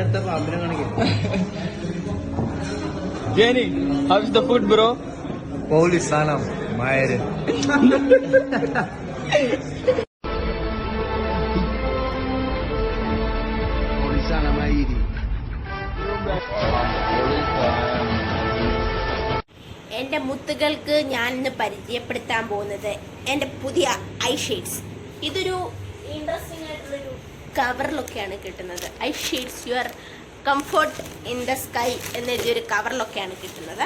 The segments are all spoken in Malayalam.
അടുത്ത പാമ്പിനെ കാണിക്കും. ജേനി bro? The food bro police സാധനം മായര്. പോലീസാണ് മയിരി. എന്റെ മുത്തുകൾക്ക് ഞാൻ ഇന്ന് പരിചയപ്പെടുത്താൻ പോകുന്നത് എന്റെ പുതിയ ഐ ഷെയ്ഡ്സ്. ഇതൊരു ഇൻട്രസ്റ്റിംഗ് ആയിട്ടുള്ളൊരു കവറിലൊക്കെയാണ് കിട്ടുന്നത്. I shades your comfort in the sky എന്നെഴുതിയൊരു കവറിലൊക്കെയാണ് കിട്ടുന്നത്.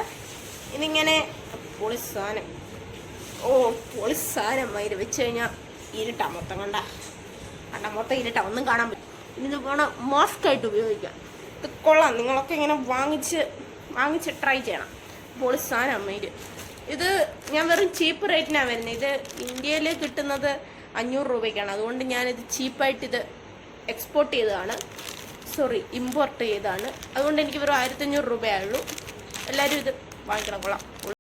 ഇതിങ്ങനെ പൊളി സാധനം ഓ പൊളി സാധനം അതിൽ വെച്ച് കഴിഞ്ഞാൽ ഇരുട്ടാ മൊത്തം കണ്ട. കണ്ട മൊത്തം ഇരുട്ടാ. ഒന്നും കാണാൻ പറ്റും ഇനി വേണം മാസ്ക് ആയിട്ട് ഉപയോഗിക്കാം. ഇത് കൊള്ളാം. നിങ്ങളൊക്കെ ഇങ്ങനെ വാങ്ങിച്ച് വാങ്ങിച്ച് ട്രൈ ചെയ്യണം. പൊളി സാധനം അമ്മയിൽ ഇത് ഞാൻ വെറും ചീപ്പ് റേറ്റിനാണ് വരുന്നത് ഇത് ഇന്ത്യയിൽ കിട്ടുന്നത് അഞ്ഞൂറ് രൂപയ്ക്കാണ്. അതുകൊണ്ട് ഞാനിത് ചീപ്പായിട്ട് ഇത് എക്സ്പോർട്ട് ചെയ്തതാണ്. സോറി ഇമ്പോർട്ട് ചെയ്തതാണ്. അതുകൊണ്ട് എനിക്ക് വെറും ആയിരത്തഞ്ഞൂറ് രൂപയായുള്ളൂ എല്ലാവരും ഇത് വാങ്ങിക്കണം കൊള്ളാം.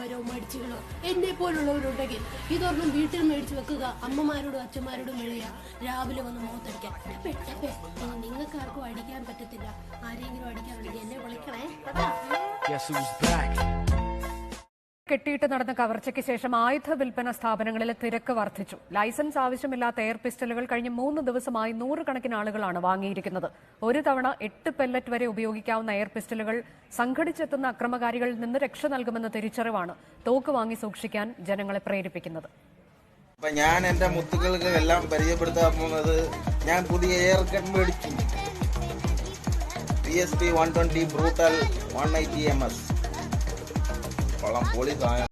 ഓരോ മടിച്ചുകളോ. എന്നെ പോലുള്ളവരുണ്ടെങ്കിൽ ഇതൊരെണ്ണം വീട്ടിൽ മേടിച്ചു വെക്കുക അമ്മമാരോടും അച്ഛന്മാരോടും മെഴുകുക രാവിലെ വന്ന് മുഖത്തടിക്കാൻ. ടെപ്പേ, ടെപ്പേ. നിങ്ങൾക്ക് ആർക്കും അടിക്കാൻ പറ്റത്തില്ല. ആരെങ്കിലും അടിക്കാൻ വേണ്ടി എന്നെ വിളിക്കണേ. കെട്ടിയിട്ട് നടന്ന കവർച്ചയ്ക്ക് ശേഷം ആയുധ വിൽപ്പന സ്ഥാപനങ്ങളിൽ തിരക്ക് വർദ്ധിച്ചു. ലൈസൻസ് ആവശ്യമില്ലാത്ത എയർ പിസ്റ്റലുകൾ കഴിഞ്ഞ മൂന്ന് ദിവസമായി നൂറുകണക്കിന് ആളുകളാണ് വാങ്ങിയിരിക്കുന്നത്. ഒരു തവണ എട്ട് പെല്ലറ്റ് വരെ ഉപയോഗിക്കാവുന്ന എയർ പിസ്റ്റലുകൾ സംഘടിച്ചെത്തുന്ന അക്രമകാരികളിൽ നിന്ന് രക്ഷ നൽകുമെന്ന തിരിച്ചറിവാണ് തോക്ക് വാങ്ങി സൂക്ഷിക്കാൻ ജനങ്ങളെ പ്രേരിപ്പിക്കുന്നത്. ഞാൻ എന്റെ മുത്തുകൾക്ക് എല്ലാം പരിചയപ്പെടുത്താൻ പോകുന്നത് ഞാൻ പുതിയ എയർ ഗൺ മേടിച്ചു. P S P one twenty brutal one eighty M S 别让玻璃渣呀。